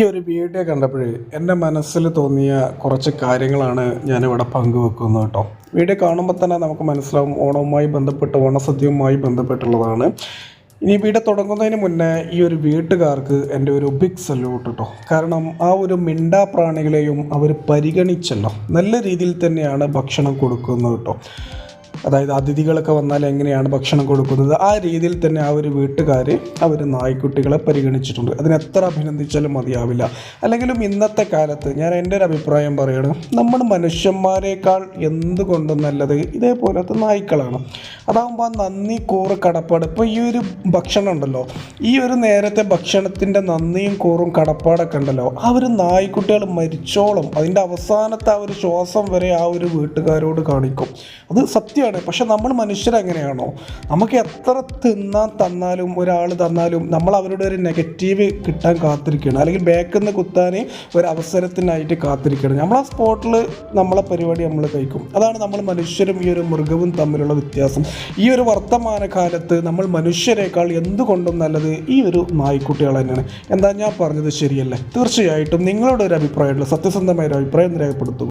ഈ ഒരു വീഡിയോ കണ്ടപ്പോൾ എന്റെ മനസ്സിൽ തോന്നിയ കുറച്ച് കാര്യങ്ങളാണ് ഞാനിവിടെ പങ്കുവെക്കുന്നത് കേട്ടോ. വീഡിയോ കാണുമ്പോൾ തന്നെ നമുക്ക് മനസ്സിലാവും ഓണവുമായി ബന്ധപ്പെട്ട് ഓണസദ്യവുമായി ബന്ധപ്പെട്ടുള്ളതാണ്. ഇനി വീഡിയോ തുടങ്ങുന്നതിന് മുന്നേ ഈ ഒരു വീട്ടുകാർക്ക് എന്റെ ഒരു ബിഗ് സല്യൂട്ട് കേട്ടോ കാരണം ആ ഒരു മിണ്ടാ പ്രാണികളെയും അവർ പരിഗണിച്ചല്ലോ. നല്ല രീതിയിൽ തന്നെയാണ് ഭക്ഷണം കൊടുക്കുന്നത് കേട്ടോ അതായത് അതിഥികളൊക്കെ വന്നാൽ എങ്ങനെയാണ് ഭക്ഷണം കൊടുക്കുന്നത്? ആ രീതിയിൽ തന്നെ ആ ഒരു വീട്ടുകാർ അവർ നായ്ക്കുട്ടികളെ പരിഗണിച്ചിട്ടുണ്ട്. അതിനെത്ര അഭിനന്ദിച്ചാലും മതിയാവില്ല. അല്ലെങ്കിലും ഇന്നത്തെ കാലത്ത് ഞാൻ എന്റെ ഒരു അഭിപ്രായം പറയണം നമ്മൾ മനുഷ്യന്മാരെക്കാൾ എന്തുകൊണ്ടും നല്ലത്? ഇതേപോലത്തെ നായ്ക്കളാണ്. അതാകുമ്പോൾ നന്ദി കൂറ് കടപ്പാട് ഇപ്പോൾ ഈ ഒരു ഭക്ഷണം ഉണ്ടല്ലോ. ഈ ഒരു നേരത്തെ ഭക്ഷണത്തിന്റെ നന്ദിയും കൂറും കടപ്പാടൊക്കെ ഉണ്ടല്ലോ. ആ ഒരു നായ്ക്കുട്ടികൾ മരിച്ചോളം. അതിന്റെ അവസാനത്തെ ആ ഒരു ശ്വാസം വരെ ആ ഒരു വീട്ടുകാരോട് കാണിക്കും. അത് സത്യമാണ് പക്ഷെ നമ്മൾ മനുഷ്യരങ്ങനെയാണോ? നമുക്ക് എത്ര തിന്നാൻ തന്നാലും ഒരാൾ തന്നാലും നമ്മൾ അവരുടെ ഒരു നെഗറ്റീവ് കിട്ടാൻ കാത്തിരിക്കുകയാണ്. അല്ലെങ്കിൽ ബാക്കിൽ നിന്ന് കുത്താൻ ഒരു അവസരത്തിനായിട്ട് കാത്തിരിക്കുകയാണ്. നമ്മൾ ആ സ്പോട്ടിൽ നമ്മളെ പരിപാടി നമ്മൾ കഴിക്കും. അതാണ് നമ്മൾ മനുഷ്യരും ഈ ഒരു മൃഗവും തമ്മിലുള്ള വ്യത്യാസം. ഈ ഒരു വർത്തമാന കാലത്ത് നമ്മൾ മനുഷ്യരെക്കാൾ എന്തുകൊണ്ടും നല്ലത് ഈ ഒരു നായ്ക്കുട്ടികൾ തന്നെയാണ്. എന്താ ഞാൻ പറഞ്ഞത് ശരിയല്ലേ? തീർച്ചയായിട്ടും നിങ്ങളുടെ ഒരു അഭിപ്രായമുള്ള സത്യസന്ധമായ ഒരു അഭിപ്രായം രേഖപ്പെടുത്തുക